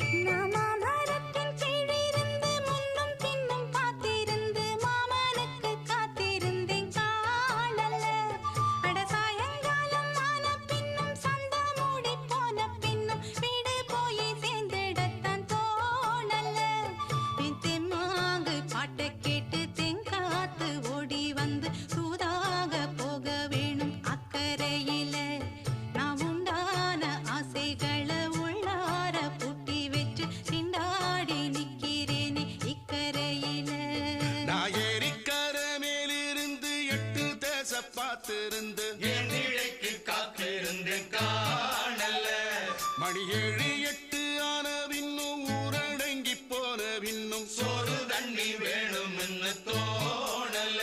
No. பேச பார்த்திருந்து என் இழைக்கு காத்திருந்து காணல மணி ஏழு எட்டு ஆன பின்னும் ஊரடங்கி போன பின்னும் சோறு தண்ணி வேணும் என்று தோணல